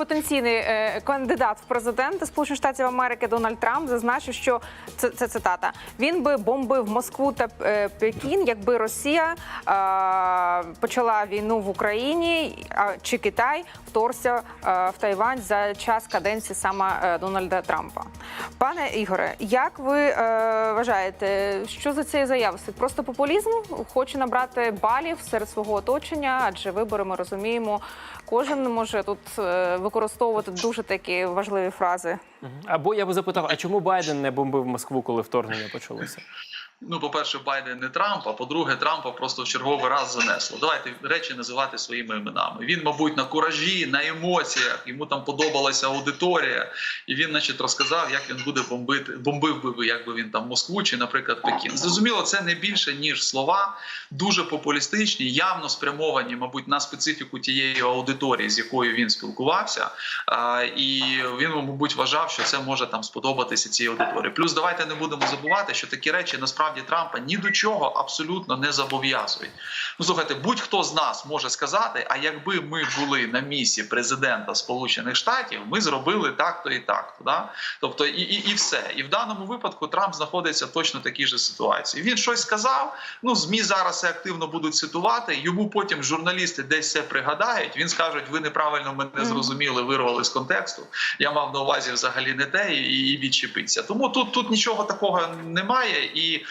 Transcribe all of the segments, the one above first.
Потенційний е, кандидат в президенти Сполучених Штатів Америки Дональд Трамп зазначив, що це, це цитата. Він би бомбив Москву та е, Пекін, якби Росія е, почала війну в Україні чи Китай вторгся е, в Тайвань за час каденції саме Дональда Трампа. Пане Ігоре, як ви е, вважаєте, що за цією заявою? Просто популізм хоче набрати балів серед свого оточення, адже вибори ми розуміємо, кожен може тут е, використовувати дуже такі важливі фрази. Або я би запитав, а чому Байден не бомбив Москву, коли вторгнення почалося? Ну, по-перше, Байден не Трамп, а по-друге, Трампа просто в черговий раз занесло. Давайте речі називати своїми іменами. Він, мабуть, на куражі, на емоціях, йому там подобалася аудиторія, і він, значить, розказав, як він буде бомбити, бомбив би, якби він там Москву чи, наприклад, Пекін. Зрозуміло, це не більше ніж слова, дуже популістичні, явно спрямовані, мабуть, на специфіку тієї аудиторії, з якою він спілкувався. І він, мабуть, вважав, що це може там сподобатися цій аудиторії. Плюс давайте не будемо забувати, що такі речі насправді Трампа ні до чого абсолютно не зобов'язують. Ну слухайте, будь-хто з нас може сказати: а якби ми були на місці президента Сполучених Штатів, ми зробили так-то і так-то. Да? Тобто, і, і, і все. І в даному випадку Трамп знаходиться в точно такій же ситуації. Він щось сказав. Ну змі зараз активно будуть цитувати. Йому потім журналісти десь це пригадають. Він скажуть, ви неправильно мене зрозуміли, вирвали з контексту. Я мав на увазі взагалі не те і, і відчепиться. Тому тут, тут нічого такого немає. І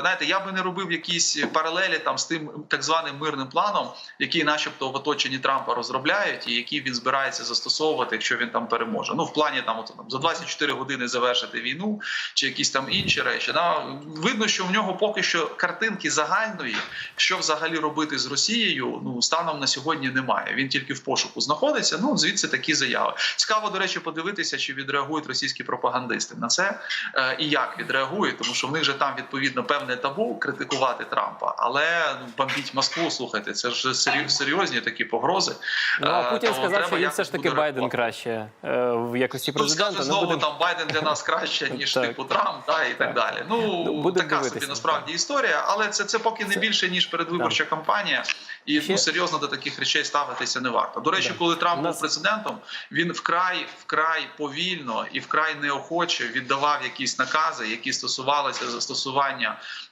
знаєте, я би не робив якісь паралелі там з тим так званим мирним планом, який, начебто, в оточенні Трампа розробляють, і який він збирається застосовувати, якщо він там переможе. Ну в плані там, от, там за 24 години завершити війну чи якісь там інші речі. Да? Видно, що в нього поки що картинки загальної, що взагалі робити з Росією, ну станом на сьогодні немає. Він тільки в пошуку знаходиться. Ну звідси такі заяви. Цікаво, до речі, подивитися, чи відреагують російські пропагандисти на це е, і як відреагують, тому що в них же там відповідно певне табу критикувати Трампа, але ну, бомбіть Москву. Слухайте, це ж серйозні такі погрози. Ну а Е, Путін тому сказав, що він все ж таки Байден реагувати. краще е, в якості Тут скаже президента. Ну, знову будемо- там Байден для нас краще ніж Так. типу Трамп, та і так, Так. далі. Ну, Ну будемо така дивитися, собі насправді історія, але це, це поки не більше ніж передвиборча кампанія, і Ще- ну серйозно до таких речей ставитися не варто. До речі, Да. коли Трамп нас- був президентом, він вкрай вкрай повільно і вкрай неохоче віддавав якісь накази, які стосувалися застосування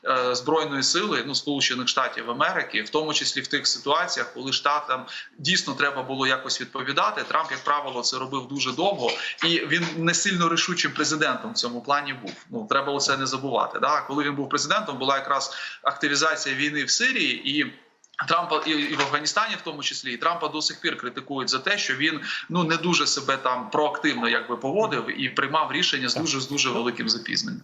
е, збройної сили ну сполучених штатів Америки, в тому числі в тих ситуаціях, коли штатам дійсно треба було якось відповідати. Трамп, як правило, це робив дуже довго, і він не сильно рішучим президентом в цьому плані був. Ну треба оце не забувати. Да? Коли він був президентом, була якраз активізація війни в Сирії і. Трампа і, і в Афганістані, в тому числі, і Трампа до сих пір критикують за те, що він ну не дуже себе там проактивно якби поводив і приймав рішення з дуже з дуже великим запізненням.